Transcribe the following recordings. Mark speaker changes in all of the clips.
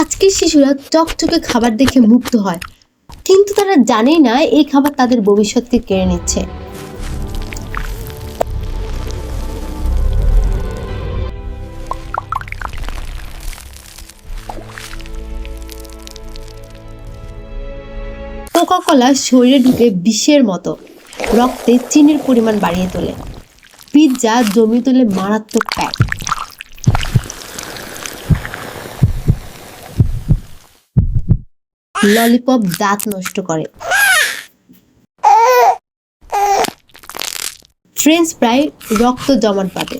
Speaker 1: আজকের শিশুরা চকচকে খাবার দেখে মুগ্ধ হয়। কিন্তু তারা জানেই না এই খাবার তাদের ভবিষ্যৎকে কেড়ে নিচ্ছে। কোকা কলা শরীরে ঢুকে বিষের মতো। রক্তে চিনির পরিমাণ বাড়িয়ে তোলে। পিৎজা জমি তোলে মারাত্মক প্যাক। ললিপপ দাঁত নষ্ট করে। ফ্রেঞ্চ ফ্রাই রক্ত জমাট বাঁধে।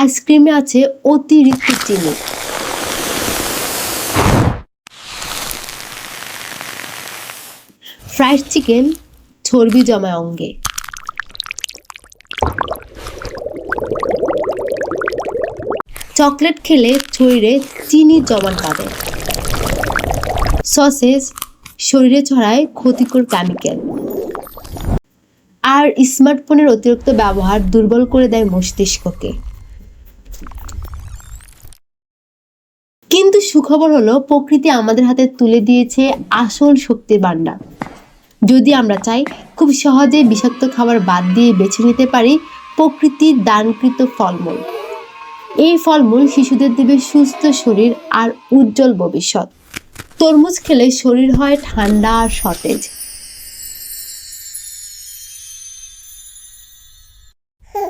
Speaker 1: আইসক্রিমে আছে অতিরিক্ত চিনি। ফ্রাইড চিকেন চর্বি জমায় অঙ্গে। চকলেট খেলে শরীরে চিনি জমাট পাবে সসেজ শরীরে ছড়ায় ক্ষতিকর কেমিক্যাল। আর স্মার্টফোনের অতিরিক্ত ব্যবহার দুর্বল করে দেয় মস্তিষ্ককে। কিন্তু সুখবর হলো, প্রকৃতি আমাদের হাতে তুলে দিয়েছে আসল শক্তির ভাণ্ডার। যদি আমরা চাই খুব সহজে বিষাক্ত খাবার বাদ দিয়ে বেছে নিতে পারি প্রকৃতির দানকৃত ফলমূল। এই ফলমূল শিশুদের দেবে সুস্থ শরীর আর উজ্জ্বল ভবিষ্যৎ। তরমুজ খেলে শরীর হয় ঠান্ডা আর সতেজ।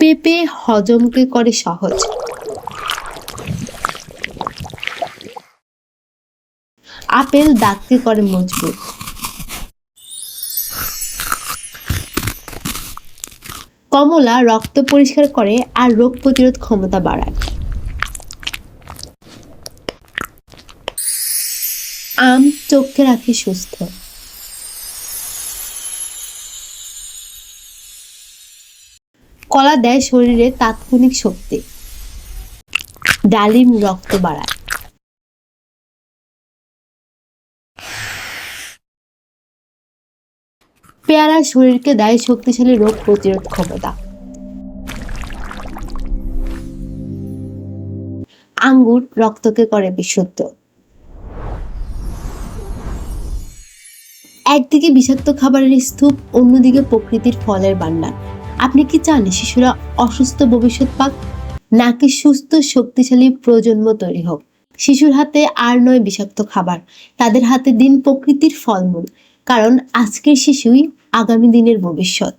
Speaker 1: পেঁপে হজমকে করে সহজ। আপেল দাঁতকে করে মজবুত। কমলা রক্ত পরিষ্কার করে আর রোগ প্রতিরোধ ক্ষমতা বাড়ায়। আম চোখকে রাখে সুস্থ। কলা দেয় শরীরে তাৎক্ষণিক শক্তি। ডালিম রক্ত বাড়ায়। পেয়ারা শরীরকে দেয় শক্তিশালী রোগ প্রতিরোধ ক্ষমতা। আঙ্গুর রক্তকে করে বিশুদ্ধ। একদিকে বিষাক্ত খাবারের স্তূপ, অন্যদিকে প্রকৃতির ফলের ভান্ডার আপনি কি চান শিশুরা অসুস্থ ভবিষ্যৎ পাক, নাকি সুস্থ, শক্তিশালী প্রজন্ম তৈরি হোক? শিশুর হাতে আর নয় বিষাক্ত খাবার, তাদের হাতে দিন প্রকৃতির ফলমূল। কারণ আজকের শিশুই আগামী দিনের ভবিষ্যৎ।